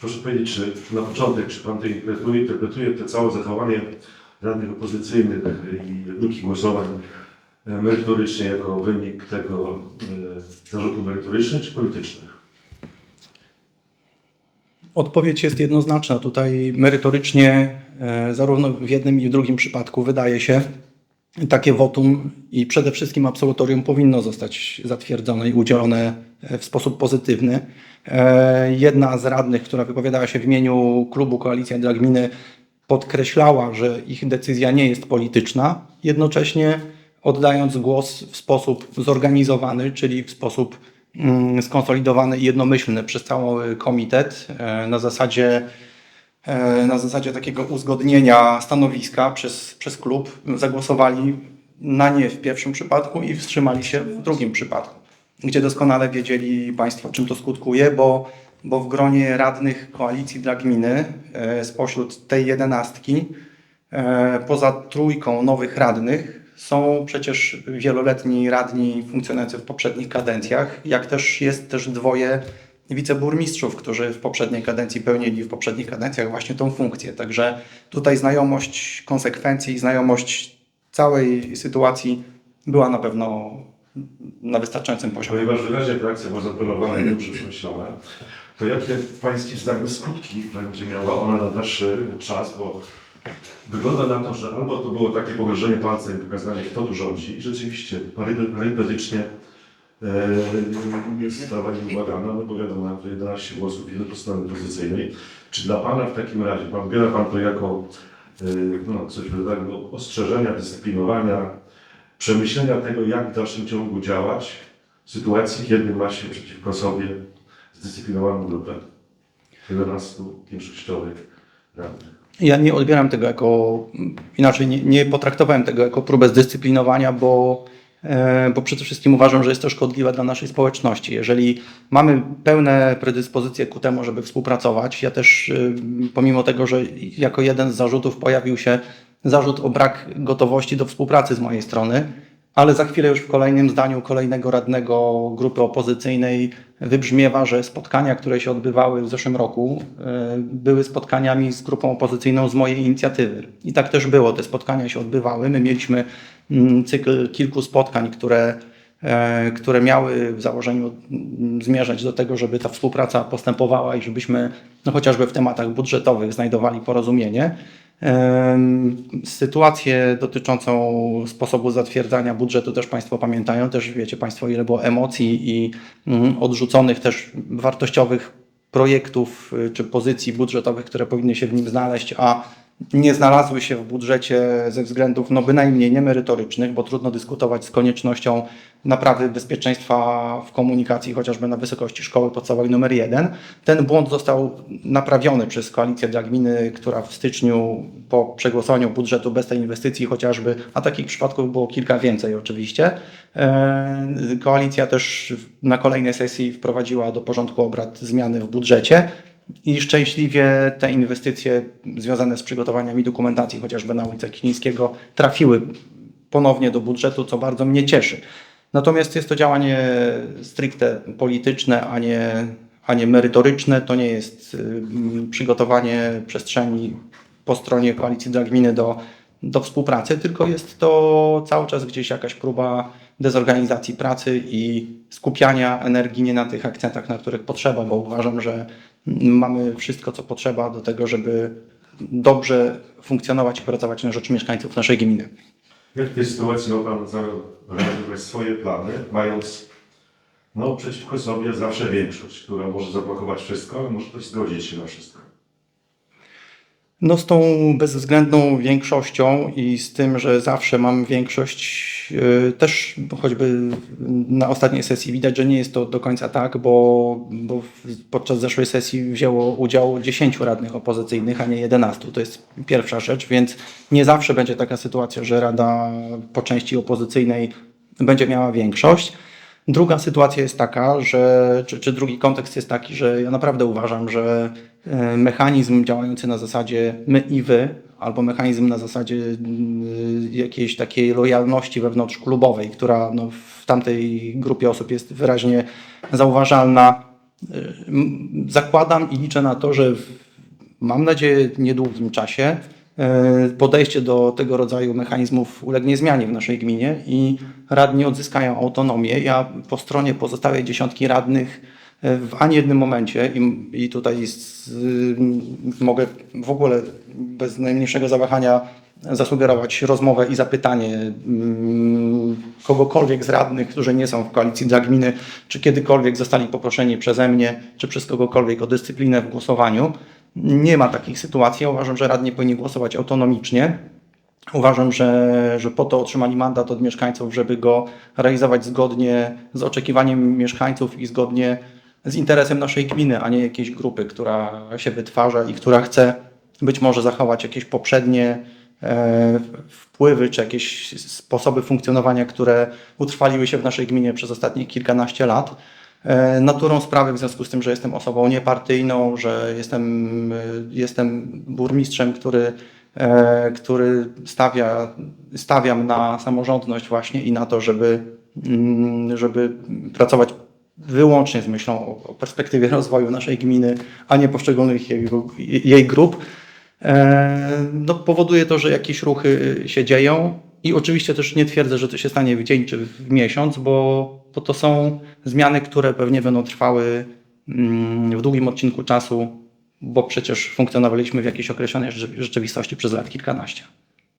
Proszę powiedzieć, czy na początek, czy Pan to interpretuje, interpretuje te całe zachowanie radnych opozycyjnych i luki głosowań e, merytorycznie jako wynik tego e, zarzutu merytorycznych czy politycznych? Odpowiedź jest jednoznaczna. Tutaj merytorycznie, e, zarówno w jednym i w drugim przypadku, wydaje się, takie wotum i przede wszystkim absolutorium powinno zostać zatwierdzone i udzielone e, w sposób pozytywny. E, Jedna z radnych, która wypowiadała się w imieniu klubu Koalicja dla Gminy, podkreślała, że ich decyzja nie jest polityczna, jednocześnie oddając głos w sposób zorganizowany, czyli w sposób mm, skonsolidowany i jednomyślny przez cały komitet e, na zasadzie na zasadzie takiego uzgodnienia stanowiska przez, przez klub zagłosowali na nie w pierwszym przypadku i wstrzymali się w drugim przypadku, gdzie doskonale wiedzieli Państwo, czym to skutkuje, bo, bo w gronie radnych koalicji dla gminy e, spośród tej jedenastki e, poza trójką nowych radnych są przecież wieloletni radni funkcjonujący w poprzednich kadencjach, jak też jest też dwoje wiceburmistrzów, którzy w poprzedniej kadencji pełnili w poprzednich kadencjach właśnie tą funkcję. Także tutaj znajomość konsekwencji, znajomość całej sytuacji była na pewno na wystarczającym poziomie. Ponieważ wyraźnie ta akcja była zaplanowana i przemyślana, to jakie Pańskim zdaniem skutki będzie miała ona na dalszy czas, bo wygląda na to, że albo to było takie pogryzienie palcem i pokazanie, kto tu rządzi i rzeczywiście paryte- arytmetycznie e, jest sprawa nieubagana, no bo wiadomo, że 11 głosów jedno po stronie pozycyjnej. Czy dla Pana w takim razie, Pan Pan to jako e, no, coś rodzaju ostrzeżenia, dyscyplinowania, przemyślenia tego, jak w dalszym ciągu działać w sytuacji, kiedy ma się przeciwko sobie zdyscyplinowaną grupę 11 większościowych radnych. Ja nie odbieram tego jako, inaczej nie, nie potraktowałem tego jako próbę zdyscyplinowania, bo, bo przede wszystkim uważam, że jest to szkodliwe dla naszej społeczności. Jeżeli mamy pełne predyspozycje ku temu, żeby współpracować, ja też e, pomimo tego, że jako jeden z zarzutów pojawił się zarzut o brak gotowości do współpracy z mojej strony, ale za chwilę już w kolejnym zdaniu kolejnego radnego grupy opozycyjnej wybrzmiewa, że spotkania, które się odbywały w zeszłym roku, e, były spotkaniami z grupą opozycyjną z mojej inicjatywy. I tak też było. Te spotkania się odbywały. My mieliśmy cykl kilku spotkań, które, e, które miały w założeniu mm, zmierzać do tego, żeby ta współpraca postępowała i żebyśmy no, chociażby w tematach budżetowych znajdowali porozumienie. Em, Sytuację dotyczącą sposobu zatwierdzania budżetu też Państwo pamiętają. Też wiecie Państwo, ile było emocji i mm, odrzuconych też wartościowych projektów y, czy pozycji budżetowych, które powinny się w nim znaleźć, a nie znalazły się w budżecie ze względów no bynajmniej niemerytorycznych, bo trudno dyskutować z koniecznością naprawy bezpieczeństwa w komunikacji, chociażby na wysokości szkoły podstawowej numer 1. Ten błąd został naprawiony przez Koalicję dla Gminy, która w styczniu po przegłosowaniu budżetu bez tej inwestycji chociażby, a takich przypadków było kilka więcej oczywiście, e, koalicja też na kolejnej sesji wprowadziła do porządku obrad zmiany w budżecie. I szczęśliwie te inwestycje związane z przygotowaniami dokumentacji, chociażby na ulicę Kilińskiego, trafiły ponownie do budżetu, co bardzo mnie cieszy. Natomiast jest to działanie stricte polityczne, a nie, a nie merytoryczne. To nie jest y, przygotowanie przestrzeni po stronie koalicji dla gminy do, do współpracy, tylko jest to cały czas gdzieś jakaś próba dezorganizacji pracy i skupiania energii nie na tych akcentach, na których potrzeba, bo uważam, że mamy wszystko, co potrzeba do tego, żeby dobrze funkcjonować i pracować na rzecz mieszkańców naszej gminy. W tej sytuacji ma Pan realizować swoje plany, mając no, przeciwko sobie zawsze większość, która może zablokować wszystko, ale może też zgodzić się na wszystko? No z tą bezwzględną większością i z tym, że zawsze mam większość, yy, też choćby na ostatniej sesji widać, że nie jest to do końca tak, bo, bo podczas zeszłej sesji wzięło udział 10 radnych opozycyjnych, a nie 11. To jest pierwsza rzecz, więc nie zawsze będzie taka sytuacja, że rada po części opozycyjnej będzie miała większość. Druga sytuacja jest taka, że, czy, czy drugi kontekst jest taki, że ja naprawdę uważam, że e, mechanizm działający na zasadzie my i wy, albo mechanizm na zasadzie mm, jakiejś takiej lojalności wewnątrzklubowej, która no, w tamtej grupie osób jest wyraźnie zauważalna, m, zakładam i liczę na to, że w, mam nadzieję niedługim czasie e, podejście do tego rodzaju mechanizmów ulegnie zmianie w naszej gminie i radni odzyskają autonomię. Ja po stronie pozostałej dziesiątki radnych e, w ani jednym momencie i, i tutaj z, mogę w ogóle bez najmniejszego zawahania zasugerować rozmowę i zapytanie mm, kogokolwiek z radnych, którzy nie są w koalicji dla gminy, czy kiedykolwiek zostali poproszeni przeze mnie, czy przez kogokolwiek o dyscyplinę w głosowaniu. Nie ma takich sytuacji. Uważam, że radni powinni głosować autonomicznie. Uważam, że, że po to otrzymali mandat od mieszkańców, żeby go realizować zgodnie z oczekiwaniem mieszkańców i zgodnie z interesem naszej gminy, a nie jakiejś grupy, która się wytwarza i która chce być może zachować jakieś poprzednie e, wpływy czy jakieś sposoby funkcjonowania, które utrwaliły się w naszej gminie przez ostatnie kilkanaście lat. E, Naturą sprawy, w związku z tym, że jestem osobą niepartyjną, że jestem, e, jestem burmistrzem, który, e, który stawia, stawiam na samorządność właśnie i na to, żeby, mm, żeby pracować wyłącznie z myślą o, perspektywie rozwoju naszej gminy, a nie poszczególnych jej, jej grup. No, powoduje to, że jakieś ruchy się dzieją i oczywiście też nie twierdzę, że to się stanie w dzień czy w miesiąc, bo, bo to są zmiany, które pewnie będą trwały mm, w długim odcinku czasu, bo przecież funkcjonowaliśmy w jakiejś określonej rzeczy- rzeczywistości przez lat kilkanaście.